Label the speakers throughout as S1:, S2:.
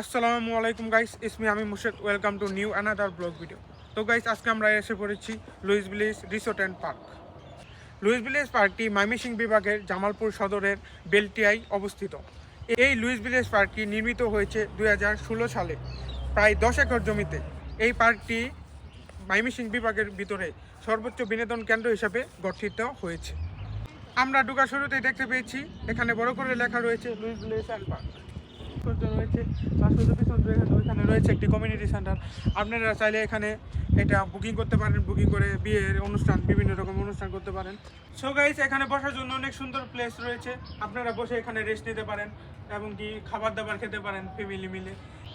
S1: আসসালামু আলাইকুম গাইস ইসমি আমি Murshed. Welcome to new another blog video তো গাইস আজকে আমরা এসে পড়েছি Louis village resort and park Louis village পার্কটি ময়মনসিং বিভাগের জামালপুর সদরের বেলটিয়ায় অবস্থিত। এই লুইস ভিলেজ পার্কটি নির্মিত হয়েছে দুই হাজার ষোলো সালে, প্রায় দশ একর জমিতে। এই পার্কটি ময়মনসিং বিভাগের ভিতরে সর্বোচ্চ বিনোদন কেন্দ্র হিসাবে গঠিত হয়েছে। আমরা ঢোকার শুরুতেই দেখতে পেয়েছি, এখানে বড় করে লেখা রয়েছে লুইস ভিলেজ অ্যান্ড পার্ক ভাস্কর্য রয়েছে ভাস্কর্য রয়েছে একটি কমিউনিটি সেন্টার আপনারা চাইলে এখানে এটা বুকিং করতে পারেন বুকিং করে বিয়ের অনুষ্ঠান, বিভিন্ন রকম অনুষ্ঠান করতে পারেন। সো গাইস এখানে বসার জন্য অনেক সুন্দর প্লেস রয়েছে। আপনারা বসে এখানে রেস্ট নিতে পারেন এবং কি খাবার দাবার খেতে পারেন ফ্যামিলি মিলে।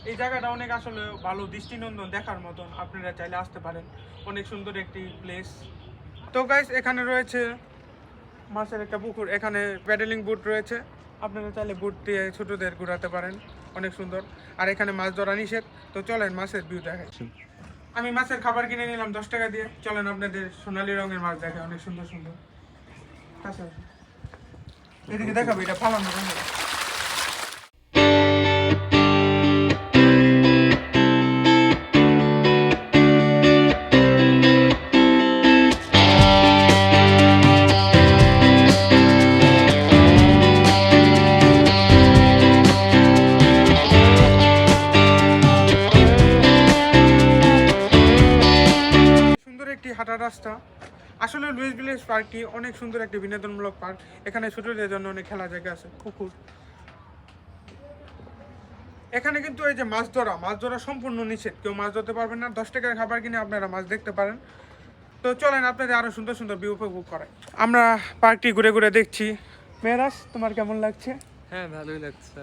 S1: এই জায়গাটা অনেক আসলে ভালো, দৃষ্টিনন্দন দেখার মতন আপনারা চাইলে আসতে পারেন। অনেক সুন্দর একটি প্লেস তো গাইস এখানে রয়েছে মাছের একটা পুকুর, এখানে প্যাডেলিং বুট রয়েছে। আপনারা চাইলে বুট দিয়ে ছোটদের ঘুরাতে পারেন, অনেক সুন্দর। আর এখানে মাছ ধরা নিষেধ, তো চলেন মাছের ভিউ দেখাই। আমি মাছের খাবার কিনে নিলাম দশ টাকা দিয়ে। চলেন আপনাদের সোনালি রঙের মাছ দেখে অনেক সুন্দর সুন্দর। আচ্ছা। এদিকে দেখাবো, এটা ফালানো রাস্তা আসলে লুইস ভিলেজ পার্কটি অনেক সুন্দর একটি বিনোদনমূলক পার্ক। এখানে ছোটদের জন্য অনেক খেলা জায়গা আছে পুকুর। এখানে কিন্তু এই যে মাছ ধরা মাছ ধরা সম্পূর্ণ নিষেধ। কেউ মাছ ধরতে পারবেন না দশ টাকার খাবার কিনে আপনারা মাছ দেখতে পারেন। তো চলেন আপনাদের আরও সুন্দর সুন্দর ভিউ উপভোগ করাই। আমরা পার্কটি ঘুরে ঘুরে দেখছি। মেয়েরাস তোমার কেমন লাগছে?
S2: হ্যাঁ ভালোই লাগছে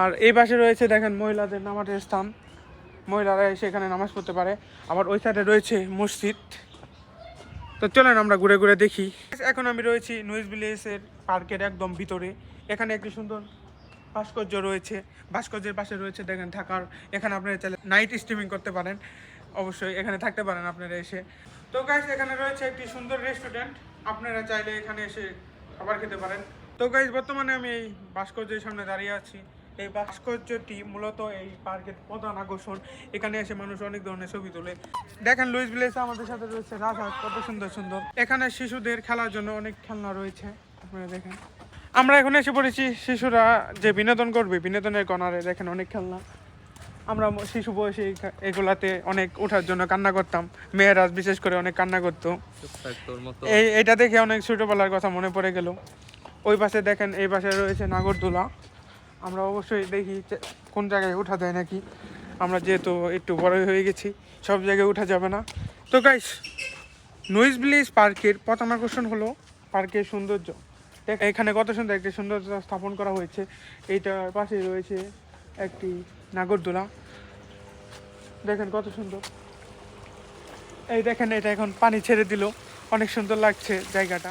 S1: আর এই পাশে রয়েছে দেখেন মহিলাদের নামাজের স্থান। মহিলারা এসে এখানে নামাজ পড়তে পারে। আবার ওই সাইডে রয়েছে মসজিদ। তো চলেন আমরা ঘুরে ঘুরে দেখি। এখন আমি রয়েছি নুইস ভিলেজের পার্কের একদম ভিতরে। এখানে একটি সুন্দর ভাস্কর্য রয়েছে। ভাস্কর্যের পাশে রয়েছে দেখেন থাকার এখানে আপনারা চাইলে নাইট স্ট্রিমিং করতে পারেন। অবশ্যই এখানে থাকতে পারেন আপনারা এসে। তো গাইস এখানে রয়েছে একটি সুন্দর রেস্টুরেন্ট আপনারা চাইলে এখানে এসে খাবার খেতে পারেন। তো গাইস বর্তমানে আমি এই ভাস্কর্যের সামনে দাঁড়িয়ে আছি। এই ভাস্কর্যটি মূলত এই পার্কের প্রধান আকর্ষণ। এখানে এসে মানুষ অনেক ধরনের ছবি তোলে। দেখেন, লুইস ভিলেজ আমাদের সাথে রয়েছে। রাজহাট কত সুন্দর সুন্দর। এখানে শিশুদের খেলার জন্য অনেক খেলনা রয়েছে। আপনারা দেখেন। আমরা এখন এসে পড়েছি শিশুরা যে বিনোদন করবে, বিনোদনের কর্নারে দেখেন, অনেক খেলনা। আমরা শিশু বয়সে এগুলাতে অনেক ওঠার জন্য কান্না করতাম। মেয়েরা বিশেষ করে অনেক কান্না করতো। এই এটা দেখে অনেক ছোটোবেলার কথা মনে পড়ে গেল। ওই পাশে দেখেন, এই পাশে রয়েছে নাগরদোলা। আমরা অবশ্যই দেখি কোন জায়গায় ওঠা যায় নাকি। আমরা যেহেতু একটু বড় হয়ে গেছি, সব জায়গায় ওঠা যাবে না। তো গাইস নয়েজ ভিলেজ পার্কের প্রধান আকর্ষণ হলো পার্কের সৌন্দর্য। এখানে কত সুন্দর একটি সৌন্দর্য স্থাপন করা হয়েছে। এইটার পাশে রয়েছে একটি নাগরদোলা। দেখেন কত সুন্দর। এই দেখেন, এটা এখন পানি ছেড়ে দিল। অনেক সুন্দর লাগছে জায়গাটা।